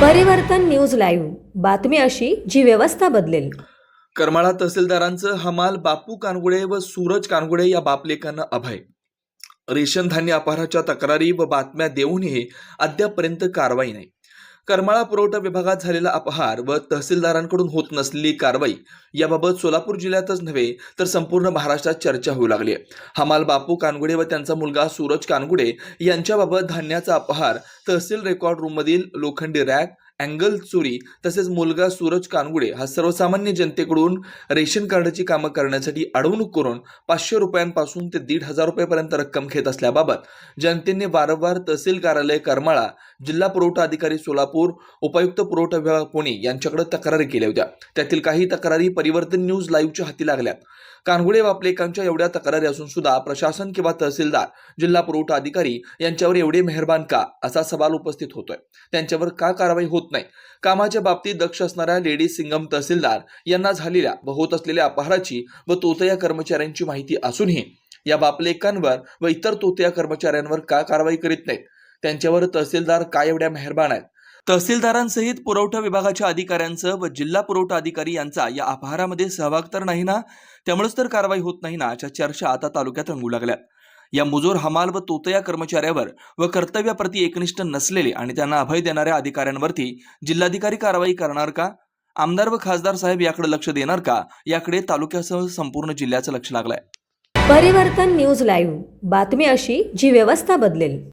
परिवर्तन news live. बातमी अशी जी व्यवस्था बदलेल. करमाळा तहसीलदारांचं हमाल बापू कानगुडे व सूरज कानगुडे या बापलेकांना अभय. रेशन धान्य अपहाराच्या तक्रारी व बातम्या देऊनही अद्यापपर्यंत कारवाई नाही. करमाळा पुरवठा विभागात झालेला अपहार व तहसीलदारांकडून होत नसलेली कारवाई याबाबत सोलापूर जिल्ह्यातच नव्हे तर संपूर्ण महाराष्ट्रात चर्चा होऊ लागली आहे. हमाल बापू कानगुडे व त्यांचा मुलगा सूरज कानगुडे यांच्याबाबत धान्याचा अपहार तहसील रेकॉर्ड रूममधील लोखंडी रॅक अँगल चोरी तसेच मुलगा सूरज कानगुडे हा सर्वसामान्य जनतेकडून रेशन कार्डाची कामं करण्यासाठी अडवणूक करून पाचशे रुपयांपासून ते दीड हजार रुपयेपर्यंत रक्कम घेत असल्याबाबत जनतेने वारंवार तहसील कार्यालय करमाळा जिल्हा पुरवठा अधिकारी सोलापूर उपायुक्त पुरवठा विभाग पुणे यांच्याकडे तक्रारी केल्या होत्या. त्यातील काही तक्रारी परिवर्तन न्यूज लाईव्हच्या हाती लागल्या. कानगुडे बापलेकांच्या एवढ्या तक्रारी असून सुद्धा प्रशासन किंवा तहसीलदार जिल्हा पुरवठा अधिकारी यांच्यावर एवढे मेहरबान का असा सवाल उपस्थित होतोय. त्यांच्यावर का कारवाई होत नाही? कामाच्या बाबतीत दक्ष असणाऱ्या लेडीज सिंगम तहसीलदार यांना झालेल्या व होत असलेल्या अपहाराची व तोतया कर्मचाऱ्यांची माहिती असूनही या बापलेकांवर व इतर तोतया कर्मचाऱ्यांवर का कारवाई करीत नाहीत? त्यांच्यावर तहसीलदार काय एवढ्या मेहरबान आहेत? तहसीलदारांसहित पुरवठा विभागाच्या अधिकाऱ्यांचं व जिल्हा पुरवठा अधिकारी यांचा या अपहारामध्ये सहभाग तर नाही ना? त्यामुळेच तर कारवाई होत नाही ना अशा चर्चा आता तालुक्यात रंगू लागल्या. या मुजोर हमाल व तोतया कर्मचाऱ्यावर व कर्तव्याप्रती एकनिष्ठ नसलेले आणि त्यांना अभय देणाऱ्या अधिकाऱ्यांवरती जिल्हाधिकारी कारवाई करणार का? आमदार व खासदार साहेब याकडे लक्ष देणार का? याकडे तालुक्यासह संपूर्ण जिल्ह्याचं लक्ष लागलंय. परिवर्तन न्यूज लाईव्ह. बातमी अशी जी व्यवस्था बदलेल.